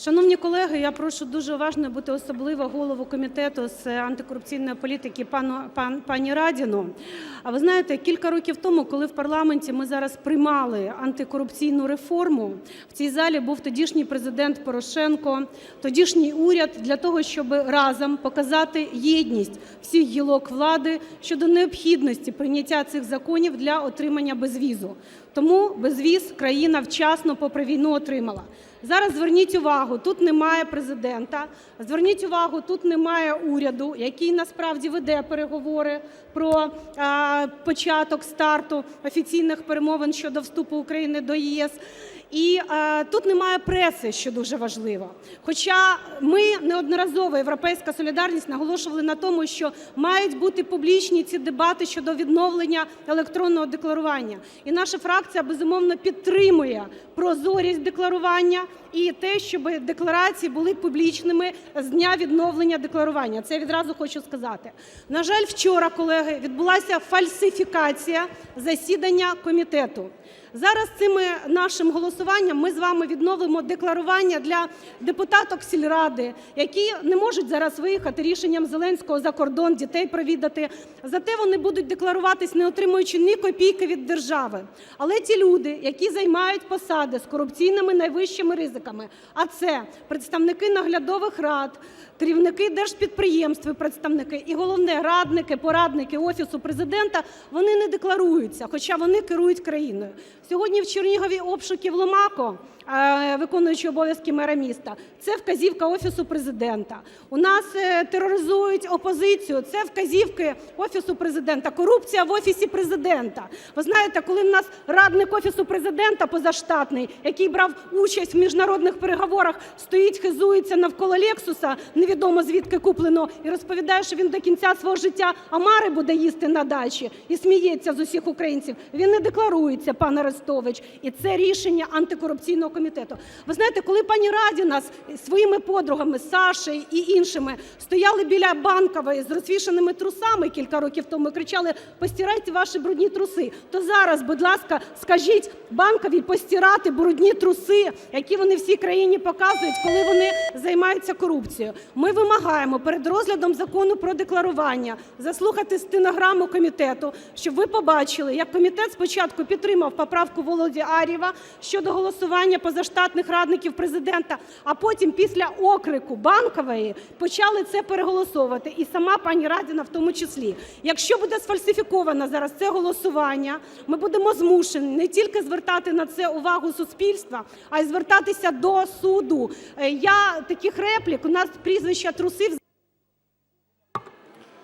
Шановні колеги, я прошу дуже уважно бути особливо голову комітету з антикорупційної політики пану пан пані Радіну. А ви знаєте, кілька років тому, коли в парламенті ми зараз приймали антикорупційну реформу, в цій залі був тодішній президент Порошенко, тодішній уряд для того, щоб разом показати єдність всіх гілок влади щодо необхідності прийняття цих законів для отримання безвізу. Тому безвіз країна вчасно попри війну отримала. Зараз зверніть увагу, тут немає Президента, зверніть увагу, тут немає уряду, який насправді веде переговори про початок старту офіційних перемовин щодо вступу України до ЄС. І е, тут немає преси, що дуже важливо. Хоча ми неодноразово європейська солідарність наголошували на тому, що мають бути публічні ці дебати щодо відновлення електронного декларування. І наша фракція безумовно підтримує прозорість декларування і те, щоб декларації були публічними з дня відновлення декларування. Це я відразу хочу сказати. На жаль, вчора, колеги, відбулася фальсифікація засідання комітету. Зараз цим нашим голосуванням ми з вами відновимо декларування для депутаток сільради, які не можуть зараз виїхати рішенням Зеленського за кордон, дітей провідати. Зате вони будуть декларуватись, не отримуючи ні копійки від держави. Але ті люди, які займають посади з корупційними найвищими ризиками, а це представники наглядових рад, керівники держпідприємств, представники і головне радники, порадники офісу президента, вони не декларуються, хоча вони керують країною. Сьогодні в Чернігові обшуки в Ломако, е, виконуючи обов'язки мера міста, це вказівка офісу президента. У нас е, тероризують опозицію, це вказівки офісу президента. Корупція в офісі президента. Ви знаєте, коли в нас радник офісу президента позаштатний, який брав участь в міжнародних переговорах, стоїть, хизується навколо Лексуса, невідомо звідки куплено, і розповідає, що він до кінця свого життя Амари буде їсти на дачі і сміється з усіх українців. Він не декларується, пан Арестович, і це рішення антикорупційного комітету. Ви знаєте, коли пані Радіна з своїми подругами Сашею і іншими стояли біля Банкової з розвішаними трусами кілька років тому, і кричали: "Постирайте ваші брудні труси", то зараз, будь ласка, скажіть Банковій постирати брудні труси, які вони всій країні показують, коли вони займаються корупцією. Ми вимагаємо перед розглядом закону про декларування заслухати стенограму комітету, щоб ви побачили, як комітет спочатку підтримав поправку Володі Ар'єва щодо голосування позаштатних радників президента, а потім після окрику Банкової почали це переголосовувати, і сама пані Радіна в тому числі. Якщо буде сфальсифіковано зараз це голосування, ми будемо змушені не тільки звертати на це увагу суспільства, а й звертатися до суду. Е, Я таких реплік, у нас прізвища трусив.